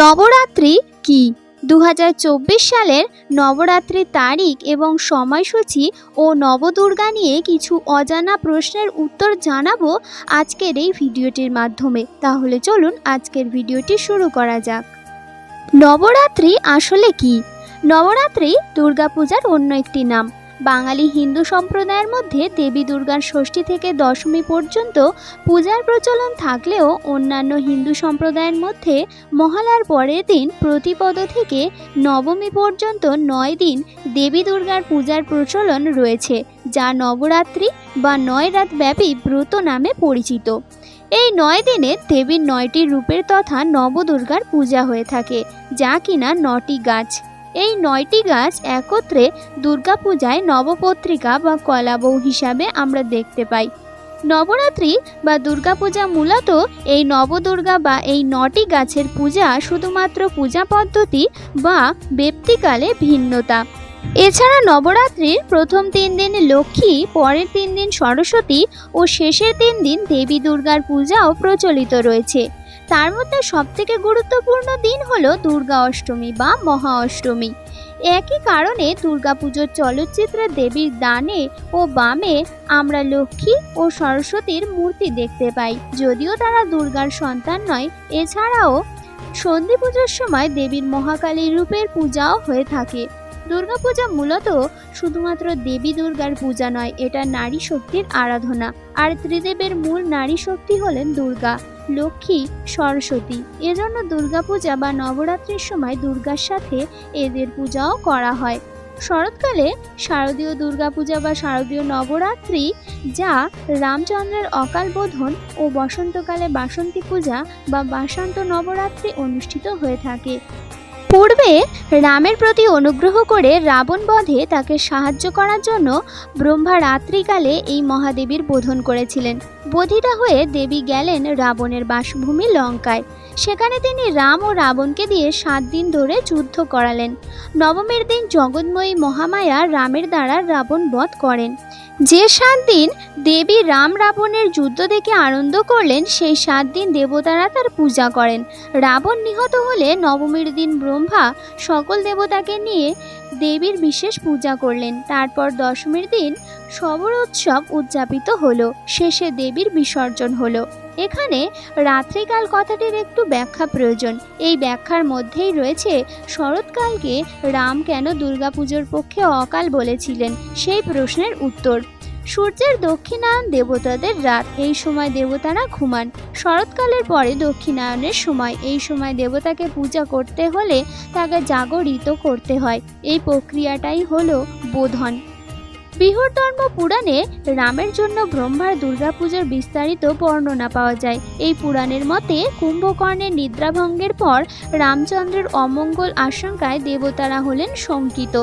নবরাত্রি কি? দু হাজার চব্বিশ সালের নবরাত্রির তারিখ এবং সময়সূচি ও নবদুর্গা নিয়ে কিছু অজানা প্রশ্নের উত্তর জানাব আজকের এই ভিডিওটির মাধ্যমে। তাহলে চলুন আজকের ভিডিওটি শুরু করা যাক। নবরাত্রি আসলে কি? নবরাত্রি দুর্গাপূজার অন্য একটি নাম। বাঙালি হিন্দু সম্প্রদায়ের মধ্যে দেবী দুর্গার ষষ্ঠী থেকে দশমী পর্যন্ত পূজার প্রচলন থাকলেও অন্যান্য হিন্দু সম্প্রদায়ের মধ্যে মহালার পরের দিন প্রতিপদ থেকে নবমী পর্যন্ত নয় দিন দেবী দুর্গার পূজার প্রচলন রয়েছে, যা নবরাত্রি বা নয় রাত ব্যাপী ব্রত নামে পরিচিত। এই নয় দিনে দেবীর নয়টি রূপের তথা নবদুর্গার পূজা হয়ে থাকে, যা কিনা নটি গাছ। এই নয়টি গাছ একত্রে দুর্গাপূজায় নবপত্রিকা বা কলাবৌ হিসাবে আমরা দেখতে পাই। নবরাত্রি বা দুর্গাপূজা মূলত এই নবদুর্গা বা এই নটি গাছের পূজা শুধুমাত্র পূজা পদ্ধতি বা ব্যক্তিকালে ভিন্নতা। এছাড়া নবরাত্রির প্রথম তিন দিন লক্ষ্মী, পরের তিন দিন সরস্বতী ও শেষের তিন দিন দেবী দুর্গার পূজাও প্রচলিত রয়েছে। তার মধ্যে সবথেকে গুরুত্বপূর্ণ দিন হলো দুর্গা অষ্টমী বা মহা অষ্টমী। একই কারণে দুর্গাপুজোর চলচ্চিত্রে দেবীর দানে ও বামে আমরা লক্ষ্মী ও সরস্বতীর মূর্তি দেখতে পাই। যদিও তারা দুর্গার সন্তান নয়, এছাড়াও সন্ধি পুজোর সময় দেবীর মহাকালী রূপের পূজাও হয়ে থাকে। দুর্গাপূজা মূলত শুধুমাত্র দেবী দুর্গার পূজা নয়, এটা নারী শক্তির আরাধনা। আর ত্রিদেবের মূল নারী শক্তি হলেন দুর্গা। লক্ষ্মী সরস্বতী। এজন্য দুর্গাপূজা বা নবরাত্রির সময় দুর্গার সাথে এদের পূজাও করা হয়। শরৎকালে শারদীয় দুর্গাপূজা বা শারদীয় নবরাত্রি, যা রামচন্দ্রের অকাল বোধন ও বসন্তকালে বাসন্তী পূজা বা বাসন্ত নবরাত্রি অনুষ্ঠিত হয়ে থাকে। পূর্বে রামের প্রতি অনুগ্রহ করে রাবণ বধে তাকে সাহায্য করার জন্য ব্রহ্মা রাত্রিকালে এই মহাদেবীর বোধন করেছিলেন। বোধিতা হয়ে দেবী গেলেন রাবণের বাসভূমি লঙ্কায়। সেখানে তিনি রাম ও রাবণকে দিয়ে সাত দিন ধরে যুদ্ধ করালেন। নবমীর দিন জগন্ময়ী মহামায়া রামের দ্বারা রাবণ বধ করেন। যে সাত দিন দেবী রাম রাবণের যুদ্ধ দেখে আনন্দ করলেন, সেই সাত দিন দেবতারা তার পূজা করেন। রাবণ নিহত হলে নবমীর দিন ব্রহ্মা সকল দেবতাকে নিয়ে দেবীর বিশেষ পূজা করলেন। তারপর দশমীর দিন সবর উৎসব উদযাপিত হলো। শেষে দেবীর বিসর্জন হলো। এখানে রাত্রিকাল কথাটির একটু ব্যাখ্যা প্রয়োজন। এই ব্যাখ্যার মধ্যেই রয়েছে, শরৎকালকে রাম কেন দুর্গাপুজোর পক্ষে অকাল বলেছিলেন? সেই প্রশ্নের উত্তর। সূর্যের দক্ষিণায়ন দেবতাদের রাত, এই সময় দেবতারা ঘুমান। শরৎকালের পরে দক্ষিণায়নের সময়, এই সময় দেবতাকে পূজা করতে হলে তাকে জাগরিত করতে হয়। এই প্রক্রিয়াটাই হলো বোধন। বৃহধর্ম পুরাণে রামের জন্য ব্রহ্মার দুর্গাপুজোর বিস্তারিত বর্ণনা পাওয়া যায়। এই পুরাণের মতে কুম্ভকর্ণের নিদ্রাভঙ্গের পর রামচন্দ্রের অমঙ্গল আশঙ্কায় দেবতারা হলেন শঙ্কিত।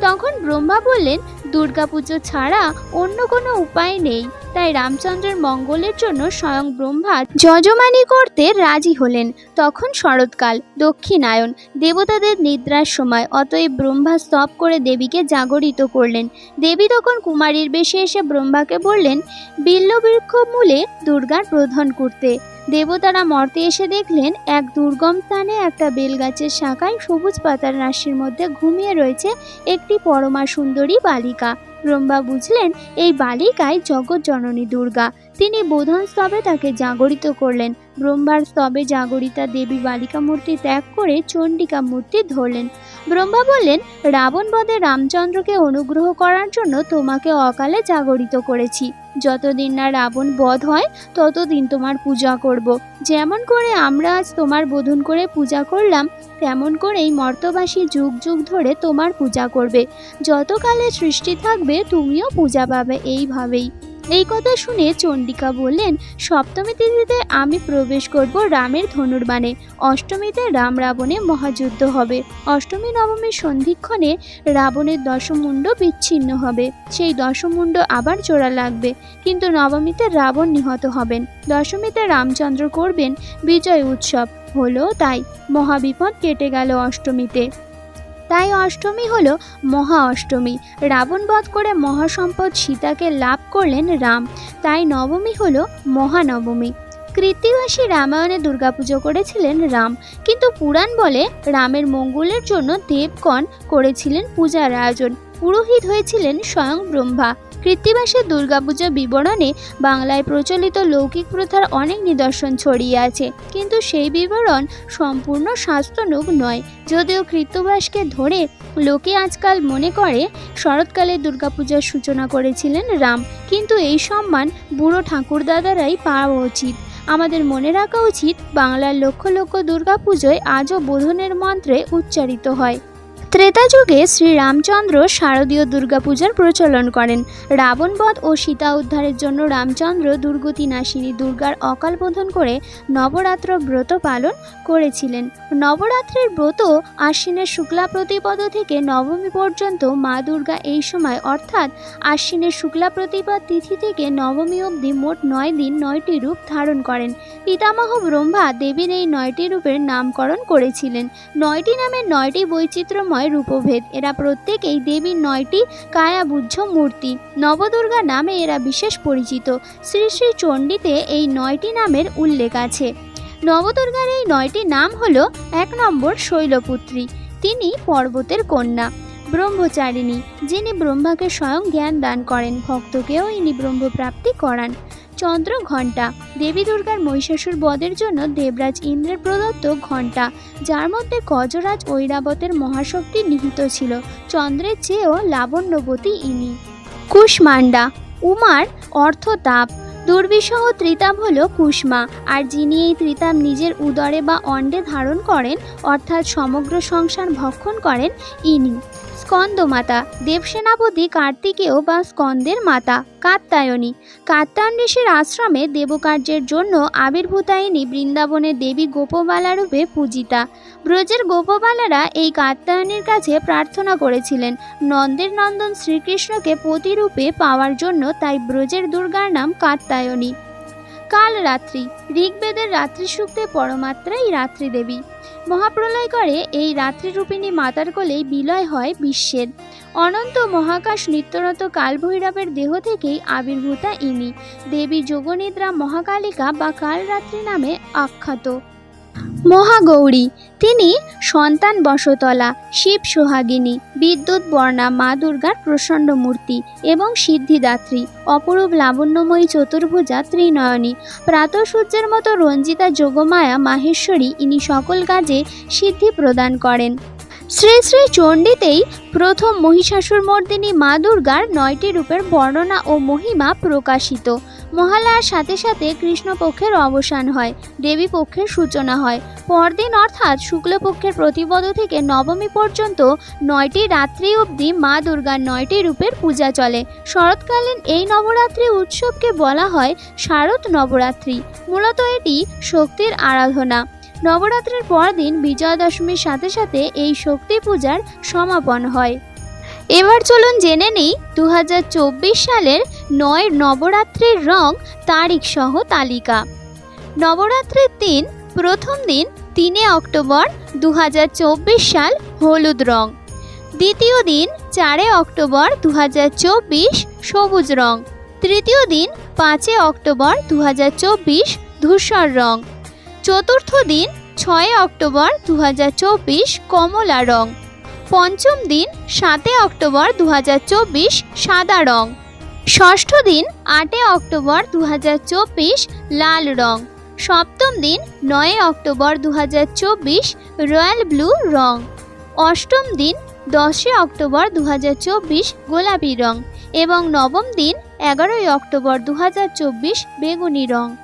তখন ব্রহ্মা বললেন, দুর্গাপুজো ছাড়া অন্য কোনো উপায় নেই। তাই রামচন্দ্রের মঙ্গলের জন্য স্বয়ং ব্রহ্মা যজমানি করতে রাজি হলেন। তখন শরৎকাল, দক্ষিণায়ন, দেবতাদের নিদ্রার সময় অতএব ব্রহ্মা স্তব করে দেবীকে জাগরিত করলেন। দেবী তখন কুমারীর বেশে এসে ব্রহ্মাকে বললেন, বিল্লবৃক্ষ মূলে দুর্গার প্রধান করতে। দেবতারা মর্তে এসে দেখলেন, এক দুর্গম স্থানে একটা বেলগাছের শাখায় সবুজ পাতার রাশির মধ্যে ঘুমিয়ে রয়েছে একটি পরমা সুন্দরী বালিকা। ব্রহ্মা বুঝলেন, এই বালিকায় জগৎ জননী দুর্গা। তিনি বোধন স্তবে তাকে জাগরিত করলেন। ব্রহ্মার স্তবে জাগরিতা দেবী বালিকা মূর্তি ত্যাগ করে চণ্ডিকা মূর্তি ধরলেন। ব্রহ্মা বললেন, রাবণ বধে রামচন্দ্রকে অনুগ্রহ করার জন্য তোমাকে অকালে জাগরিত করেছি। যতদিন না রাবণ বধ হয়, ততদিন তোমার পূজা করব। যেমন করে আমরা আজ তোমার বোধন করে পূজা করলাম, তেমন করেই মর্তবাসী যুগ যুগ ধরে তোমার পূজা করবে যতকালে সৃষ্টি থাকবে, তুমিও পূজা পাবে, এইভাবেই এই কথা শুনে চণ্ডিকা বললেন, সপ্তমী তিথিতে আমি প্রবেশ করব রামের ধনুর্বাণে। অষ্টমীতে রাম রাবণে মহাযুদ্ধ হবে। অষ্টমী নবমীর সন্ধিক্ষণে রাবণের দশমুণ্ড বিচ্ছিন্ন হবে। সেই দশমুণ্ড আবার জোড়া লাগবে। কিন্তু নবমীতে রাবণ নিহত হবেন। দশমীতে রামচন্দ্র করবেন বিজয় উৎসব। হলো তাই। মহাবিপদ কেটে গেল অষ্টমীতে। তাই অষ্টমী হল মহা অষ্টমী। রাবণ বধ করে মহাসম্পদ সীতাকে লাভ করলেন রাম। তাই নবমী হল মহানবমী। কৃত্তিবাসী রামায়ণে দুর্গাপুজো করেছিলেন রাম। কিন্তু পুরাণ বলে রামের মঙ্গলের জন্য দেবগণ করেছিলেন পূজার আয়োজন। পুরোহিত হয়েছিলেন স্বয়ং ব্রহ্মা। কৃত্তিবাসের দুর্গাপূজা বিবরণে বাংলায় প্রচলিত লৌকিক প্রথার অনেক নিদর্শন ছড়িয়ে আছে। কিন্তু সেই বিবরণ সম্পূর্ণ শাস্ত্রনুগ নয়। যদিও কৃত্তবাসকে ধরে লোকে আজকাল মনে করে, শরৎকালে দুর্গাপূজার সূচনা করেছিলেন রাম। কিন্তু এই সম্মান বুড়ো ঠাকুরদাদারাই পাওয়া উচিত। আমাদের মনে রাখা উচিত, বাংলার লক্ষ লক্ষ দুর্গাপুজোয় আজও বোধনের মন্ত্রে উচ্চারিত হয়। ত্রেতা যুগে শ্রীরামচন্দ্র শারদীয় দুর্গাপূজার প্রচলন করেন। রাবণবধ ও সীতা উদ্ধারের জন্য রামচন্দ্র দুর্গতি নাশিনী দুর্গার অকাল বোধন করে নবরাত্র ব্রত পালন করেছিলেন। নবরাত্রের ব্রত আশ্বিনের শুক্লা প্রতিপদ থেকে নবমী পর্যন্ত মা দুর্গা এই সময়, অর্থাৎ আশ্বিনের শুক্লা প্রতিপদ তিথি থেকে নবমী অবধি মোট নয় দিন নয়টি রূপ ধারণ করেন। পিতামহ ব্রহ্মা দেবীর এই নয়টি রূপের নামকরণ করেছিলেন। নয়টি নামের নয়টি বৈচিত্র্যময় রূপভেদ। এরা প্রত্যেকেই দেবীর নয়টি কায়াবুদ্ধ মূর্তি। নবদুর্গা নামে এরা বিশেষ পরিচিত। শ্রী শ্রী চণ্ডীতে এই নয়টি নামের উল্লেখ আছে। নবদুর্গার এই নয়টি নাম হল এক নম্বর শৈলপুত্রী। তিনি পর্বতের কন্যা। ব্রহ্মচারিণী, যিনি ব্রহ্মাকে স্বয়ং জ্ঞান দান করেন, ভক্তকেও ইনি ব্রহ্মপ্রাপ্তি করান। চন্দ্র ঘণ্টা, দেবী দুর্গার মহিষাসুর বধের জন্য দেবরাজ ইন্দ্রের প্রদত্ত ঘণ্টা, যার মধ্যে গজরাজ ঐরাবতের মহাশক্তি নিহিত ছিল, চন্দ্রের চেয়েও লাবণ্যবতী ইনি। কুষ্মান্ডা উমার অর্থ তাপ দুর্বিষহ ত্রিতাপ হল কুষ্মা, আর যিনি এই ত্রিতাপ নিজের উদরে বা অণ্ডে ধারণ করেন, অর্থাৎ সমগ্র সংসার ভক্ষণ করেন, ইনি। স্কন্দমাতা, দেবসেনাপতি কার্তিকেয় বা স্কন্দের মাতা কাত্তায়নী কাত্তায়ন ঋষির আশ্রমে দেবকার্যের জন্য আবির্ভূতা ইনি বৃন্দাবনের দেবী গোপবালা রূপে পূজিতা। ব্রজের গোপবালারা এই কাত্তায়নীর কাছে প্রার্থনা করেছিলেন। নন্দের নন্দন শ্রীকৃষ্ণকে পতিরূপে পাওয়ার জন্য তাই ব্রজের দুর্গার নাম কাত্তায়নী কাল রাত্রি ঋগ্বেদের রাত্রি সূক্তে পরমাত্রাই রাত্রি দেবী মহাপ্রলয় করে, এই রাত্রিরূপিণী মাতার কোলেই বিলয় হয় বিশ্বের। অনন্ত মহাকাশ নিত্যরত কালভৈরবের দেহ থেকেই আবির্ভূতা ইনি। দেবী যোগনিদ্রা মহাকালিকা বা কালরাত্রি নামে আখ্যাত। মহাগৌরী, তিনি সন্তান বসতলা শিব সোহাগিনী। বিদ্যুৎ, বর্ণা, মা দুর্গার প্রচণ্ড মূর্তি এবং সিদ্ধিদাত্রী, অপরূপ লাবণ্যময়ী চতুর্ভুজা ত্রিনয়নী। প্রাতঃসূর্যের মতো রঞ্জিতা, যোগমায়া, মাহেশ্বরী ইনি সকল কাজে সিদ্ধি প্রদান করেন। শ্রী শ্রী চণ্ডীতেই প্রথম মহিষাসুর মর্দিনী মা দুর্গার নয়টি রূপের বর্ণনা ও মহিমা প্রকাশিত। মহালয়ার সাথে সাথে কৃষ্ণপক্ষের অবসান হয়, দেবী পক্ষের সূচনা হয়। পরদিন অর্থাৎ শুক্লপক্ষের প্রতিপদ থেকে নবমী পর্যন্ত নয়টি রাত্রি অবধি মা দুর্গার নয়টি রূপের পূজা চলে। শরৎকালীন এই নবরাত্রি উৎসবকে বলা হয় শারদ নবরাত্রি। মূলত এটি শক্তির আরাধনা। নবরাত্রির পরদিন বিজয়া দশমীর সাথে সাথে এই শক্তি পূজার সমাপন হয়। এবার চলুন জেনে নিই দু সালের নয় নবরাত্রির রং তারিখ সহ তালিকা। নবরাত্রির দিন প্রথম দিন তিনে অক্টোবর দু হাজার চব্বিশ সাল হলুদ রং। দ্বিতীয় দিন চারে অক্টোবর দু হাজার চব্বিশ সবুজ রং। তৃতীয় দিন পাঁচে অক্টোবর দু হাজার চব্বিশ ধূসর রং। চতুর্থ দিন ছয় অক্টোবর দু হাজার চব্বিশ কমলা রং। পঞ্চম দিন সাতে অক্টোবর দু হাজার চব্বিশ সাদা রং। ষষ্ঠ দিন আটে অক্টোবর দু হাজার চব্বিশ, লাল রং। সপ্তম দিন নয় অক্টোবর দু হাজার চব্বিশ, রয়্যাল ব্লু রং। অষ্টম দিন দশই অক্টোবর দু হাজার চব্বিশ, গোলাপি রং। এবং নবম দিন এগারোই অক্টোবর দু হাজার চব্বিশ, বেগুনি রং।